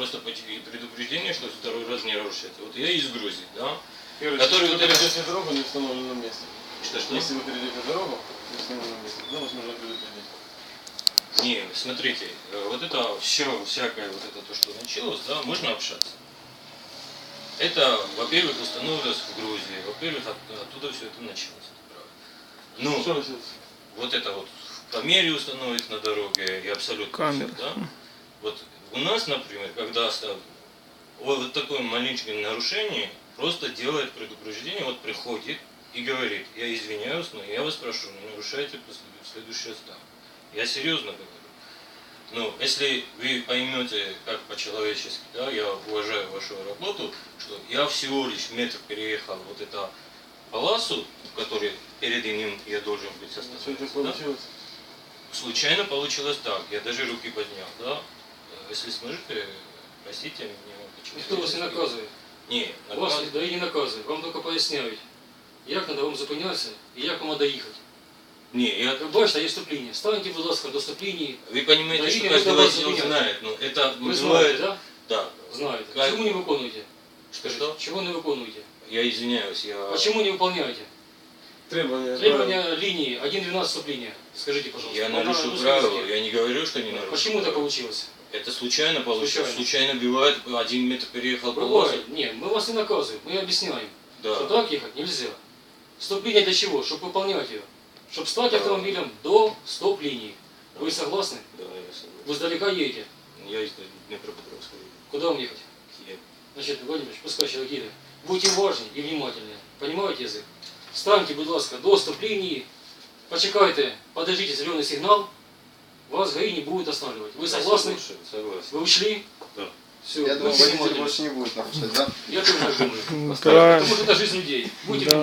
просто по предупреждение, что второй раз не нарушайте. Вот я из Грузии, да? Юрий, Который если вот вы это- перейдете дорогу не в установленном месте. Что-что? Если вы перейдете дорогу не в установленном месте, то вас нужно предупредить. Не, смотрите, э, вот это все, всякое вот это то, что началось, да, можно общаться. Это, во-первых, установилось в Грузии, во-первых, от- оттуда все это началось, это. Ну, Что вот это вот в камере установить на дороге и абсолютно Камеры. всё, да. Вот у нас, например, когда вот такое маленькое нарушение, просто делает предупреждение, вот приходит и говорит, я извиняюсь, но я вас прошу, не нарушайте раз там. Я серьезно говорю. Ну, если вы поймете, как по-человечески, да, я уважаю вашу работу, что я всего лишь метр переехал вот эту полосу, в которой перед ним я должен быть это остановиться, да? Случайно получилось так, я даже руки поднял, да? Э, Если сможете, простите меня. Ніхто вас не наказує. Ні, Вас наказ... ніхто і не наказує. Вам тільки поясняють, як треба вам зупинятися і як вам треба їхати. Ні, я... Ви бачите, є ступління. Станьте, будь ласка, до ступління. Вы понимаете, Да что и каждый это вас вас не зупиняет. знает, но это Ви знаєте, бывает... так? Да. Знаєте. Как- Чому не виконуєте? Что, что? Чого не виконуєте? Я извиняюсь, я... А чому не виконуєте? Требования. Требования линии 1.12 вступления. Скажите, пожалуйста. Я нарушил правила, я не говорю, что не нарушил. Почему так получилось? Это случайно получилось. Случайно. Случайно бывает, один метр переехал полосу. Бывает. Нет, мы вас не наказываем, мы объясняем, что Да. так ехать нельзя. Вступление для чего? Чтобы выполнять ее. Чтобы стать Да. автомобилем до стоп-линии. Вы согласны? Да, я согласен. Вы сдалека едете. Я из Днепропетровска. Куда вам ехать? Я- Значит, Владимир, пускай человек едет. Будьте важны и внимательны. Понимаете язык? Станьте, будь ласка, до стоп-линии. Почекайте, подождите зеленый сигнал. Вас ГАИ не будет останавливать. Вы согласны? согласен, Согласен. Вы ушли? Да. Все, Я думаю, водитель больше не будет нарушать, да? Я тоже так думаю. Ну. Потому что это жизнь людей. Будьте Да.